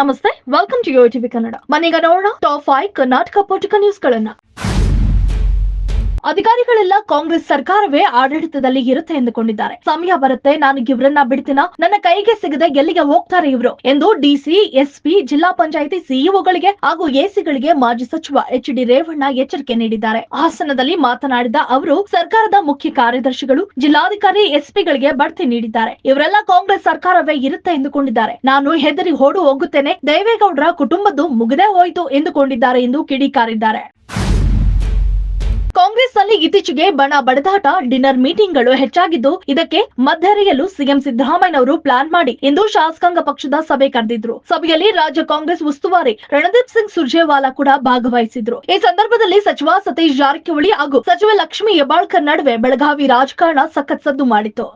ನಮಸ್ತೆ welcome to TV Kannada ಮನೀಗ ನೋಡೋಣ ಟಾಪ್ ಫೈವ್ ಕರ್ನಾಟಕ ಪೋಟಿಕ ನ್ಯೂಸ್ಗಳನ್ನ ಅಧಿಕಾರಿಗಳೆಲ್ಲ ಕಾಂಗ್ರೆಸ್ ಸರ್ಕಾರವೇ ಆಡಳಿತದಲ್ಲಿ ಇರುತ್ತೆ ಎಂದುಕೊಂಡಿದ್ದಾರೆ. ಸಮಯ ಬರುತ್ತೆ, ನಾನು ಇವರನ್ನ ಬಿಡ್ತೀನ? ನನ್ನ ಕೈಗೆ ಸಿಗದೆ ಎಲ್ಲಿಗೆ ಹೋಗ್ತಾರೆ ಇವರು? ಎಂದು ಡಿಸಿ ಎಸ್ಪಿ ಜಿಲ್ಲಾ ಪಂಚಾಯಿತಿ ಸಿಇಒಗಳಿಗೆ ಹಾಗೂ ಎಸಿಗಳಿಗೆ ಮಾಜಿ ಸಚಿವ ಎಚ್ ಡಿ ರೇವಣ್ಣ ಎಚ್ಚರಿಕೆ ನೀಡಿದ್ದಾರೆ. ಹಾಸನದಲ್ಲಿ ಮಾತನಾಡಿದ ಅವರು, ಸರ್ಕಾರದ ಮುಖ್ಯ ಕಾರ್ಯದರ್ಶಿಗಳು, ಜಿಲ್ಲಾಧಿಕಾರಿ ಎಸ್ಪಿಗಳಿಗೆ ಬಡ್ತಿ ನೀಡಿದ್ದಾರೆ. ಇವರೆಲ್ಲ ಕಾಂಗ್ರೆಸ್ ಸರ್ಕಾರವೇ ಇರುತ್ತೆ ಎಂದುಕೊಂಡಿದ್ದಾರೆ. ನಾನು ಹೆದರಿ ಓಡು ಹೋಗುತ್ತೇನೆ ದೇವೇಗೌಡರ ಕುಟುಂಬದ್ದು ಮುಗಿದೇ ಹೋಯಿತು ಎಂದುಕೊಂಡಿದ್ದಾರೆ ಎಂದು ಕಿಡಿಕಾರಿದ್ದಾರೆ. ಕಾಂಗ್ರೆಸ್ನಲ್ಲಿ ಇತ್ತೀಚೆಗೆ ಬಣ ಬಡದಾಟ, ಡಿನ್ನರ್ ಮೀಟಿಂಗ್ಗಳು ಹೆಚ್ಚಾಗಿದ್ದು, ಇದಕ್ಕೆ ಮಧ್ಯರೆಯಲು ಸಿಎಂ ಸಿದ್ದರಾಮಯ್ಯನವರು ಪ್ಲಾನ್ ಮಾಡಿ ಎಂದು ಶಾಸಕಾಂಗ ಪಕ್ಷದ ಸಭೆ ಕರೆದಿದ್ರು. ಸಭೆಯಲ್ಲಿ ರಾಜ್ಯ ಕಾಂಗ್ರೆಸ್ ಉಸ್ತುವಾರಿ ರಣದೀಪ್ ಸಿಂಗ್ ಸುರ್ಜೇವಾಲಾ ಕೂಡ ಭಾಗವಹಿಸಿದ್ರು. ಈ ಸಂದರ್ಭದಲ್ಲಿ ಸಚಿವ ಸತೀಶ್ ಜಾರಕಿಹೊಳಿ ಹಾಗೂ ಸಚಿವ ಲಕ್ಷ್ಮಿ ಹೆಬ್ಬಾಳ್ಕರ್ ನಡುವೆ ಬೆಳಗಾವಿ ರಾಜಕಾರಣ ಸಖತ್ ಸದ್ದು ಮಾಡಿತು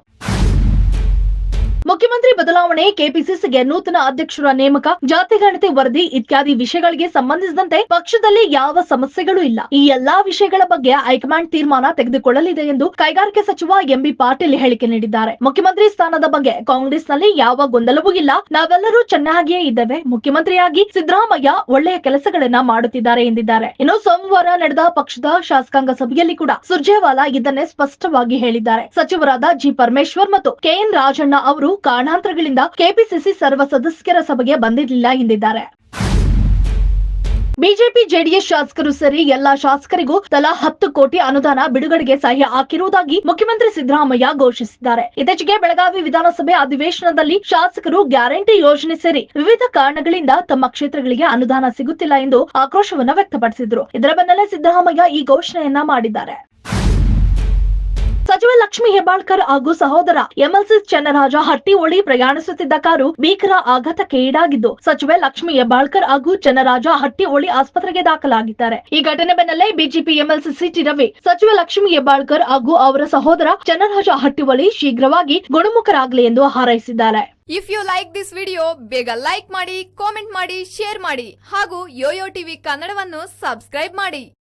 ಬದಲಾವಣೆ ಕೆಪಿಸಿಸಿಗೆ ನೂತನ ಅಧ್ಯಕ್ಷರ ನೇಮಕ, ಜಾತಿ ಗಣತಿ ವರದಿ ಇತ್ಯಾದಿ ವಿಷಯಗಳಿಗೆ ಸಂಬಂಧಿಸಿದಂತೆ ಪಕ್ಷದಲ್ಲಿ ಯಾವ ಸಮಸ್ಯೆಗಳು ಇಲ್ಲ. ಈ ಎಲ್ಲಾ ವಿಷಯಗಳ ಬಗ್ಗೆ ಹೈಕಮಾಂಡ್ ತೀರ್ಮಾನ ತೆಗೆದುಕೊಳ್ಳಲಿದೆ ಎಂದು ಕೈಗಾರಿಕೆ ಸಚಿವ ಎಂಬಿ ಪಾಟೀಲ್ ಹೇಳಿಕೆ ನೀಡಿದ್ದಾರೆ. ಮುಖ್ಯಮಂತ್ರಿ ಸ್ಥಾನದ ಬಗ್ಗೆ ಕಾಂಗ್ರೆಸ್ನಲ್ಲಿ ಯಾವ ಗೊಂದಲವೂ ಇಲ್ಲ. ನಾವೆಲ್ಲರೂ ಚೆನ್ನಾಗಿಯೇ ಇದ್ದೇವೆ. ಮುಖ್ಯಮಂತ್ರಿಯಾಗಿ ಸಿದ್ದರಾಮಯ್ಯ ಒಳ್ಳೆಯ ಕೆಲಸಗಳನ್ನ ಮಾಡುತ್ತಿದ್ದಾರೆ ಎಂದಿದ್ದಾರೆ. ಇನ್ನು ಸೋಮವಾರ ನಡೆದ ಪಕ್ಷದ ಶಾಸಕಾಂಗ ಸಭೆಯಲ್ಲಿ ಕೂಡ ಸುರ್ಜೇವಾಲಾ ಇದನ್ನೇ ಸ್ಪಷ್ಟವಾಗಿ ಹೇಳಿದ್ದಾರೆ. ಸಚಿವರಾದ ಜಿ ಪರಮೇಶ್ವರ್ ಮತ್ತು ಕೆಎನ್ ರಾಜಣ್ಣ ಅವರು ಕಾರಣಾಂತರಗಳಿಂದ ಕೆಪಿಸಿಸಿ ಸರ್ವ ಸದಸ್ಯರ ಸಭೆಗೆ ಬಂದಿರಲಿಲ್ಲ ಎಂದಿದ್ದಾರೆ. ಬಿಜೆಪಿ ಜೆಡಿಎಸ್ ಶಾಸಕರು ಸೇರಿ ಎಲ್ಲಾ ಶಾಸಕರಿಗೂ ತಲಾ ಹತ್ತು ಕೋಟಿ ಅನುದಾನ ಬಿಡುಗಡೆಗೆ ಸಹಿ ಹಾಕಿರುವುದಾಗಿ ಮುಖ್ಯಮಂತ್ರಿ ಸಿದ್ದರಾಮಯ್ಯ ಘೋಷಿಸಿದ್ದಾರೆ. ಇತ್ತೀಚೆಗೆ ಬೆಳಗಾವಿ ವಿಧಾನಸಭೆ ಅಧಿವೇಶನದಲ್ಲಿ ಶಾಸಕರು ಗ್ಯಾರಂಟಿ ಯೋಜನೆ ಸೇರಿ ವಿವಿಧ ಕಾರಣಗಳಿಂದ ತಮ್ಮ ಕ್ಷೇತ್ರಗಳಿಗೆ ಅನುದಾನ ಸಿಗುತ್ತಿಲ್ಲ ಎಂದು ಆಕ್ರೋಶವನ್ನು ವ್ಯಕ್ತಪಡಿಸಿದರು. ಇದರ ಬೆನ್ನಲ್ಲೇ ಸಿದ್ದರಾಮಯ್ಯ ಈ ಘೋಷಣೆಯನ್ನ ಮಾಡಿದ್ದಾರೆ. ಸಚಿವ ಲಕ್ಷ್ಮಿ ಹೆಬ್ಬಾಳ್ಕರ್ ಹಾಗೂ ಸಹೋದರ ಎಂಎಲ್ಸಿ ಚನ್ನರಾಜ ಹಟ್ಟಿಹೊಳಿ ಪ್ರಯಾಣಿಸುತ್ತಿದ್ದ ಕಾರು ಭೀಕರ ಆಘಾತಕ್ಕೆ ಈಡಾಗಿದ್ದು, ಸಚಿವೆ ಲಕ್ಷ್ಮಿ ಹೆಬ್ಬಾಳ್ಕರ್ ಹಾಗೂ ಚನ್ನರಾಜ ಹಟ್ಟಿಹೊಳಿ ಆಸ್ಪತ್ರೆಗೆ ದಾಖಲಾಗಿದ್ದಾರೆ. ಈ ಘಟನೆ ಬೆನ್ನಲ್ಲೇ ಬಿಜೆಪಿ ಎಂಎಲ್ಸಿ ಸಿಟಿ ರವಿ, ಸಚಿವ ಲಕ್ಷ್ಮಿ ಹೆಬ್ಬಾಳ್ಕರ್ ಹಾಗೂ ಅವರ ಸಹೋದರ ಚನ್ನರಾಜ ಹಟ್ಟಿಹೊಳಿ ಶೀಘ್ರವಾಗಿ ಗುಣಮುಖರಾಗಲಿ ಎಂದು ಹಾರೈಸಿದ್ದಾರೆ. If you like this video ಬೇಗ ಲೈಕ್ ಮಾಡಿ ಕಾಮೆಂಟ್ ಮಾಡಿ ಶೇರ್ ಮಾಡಿ ಹಾಗೂ ಯೋಯೋ ಟಿವಿ ಕನ್ನಡವನ್ನು ಸಬ್ಸ್ಕ್ರೈಬ್ ಮಾಡಿ.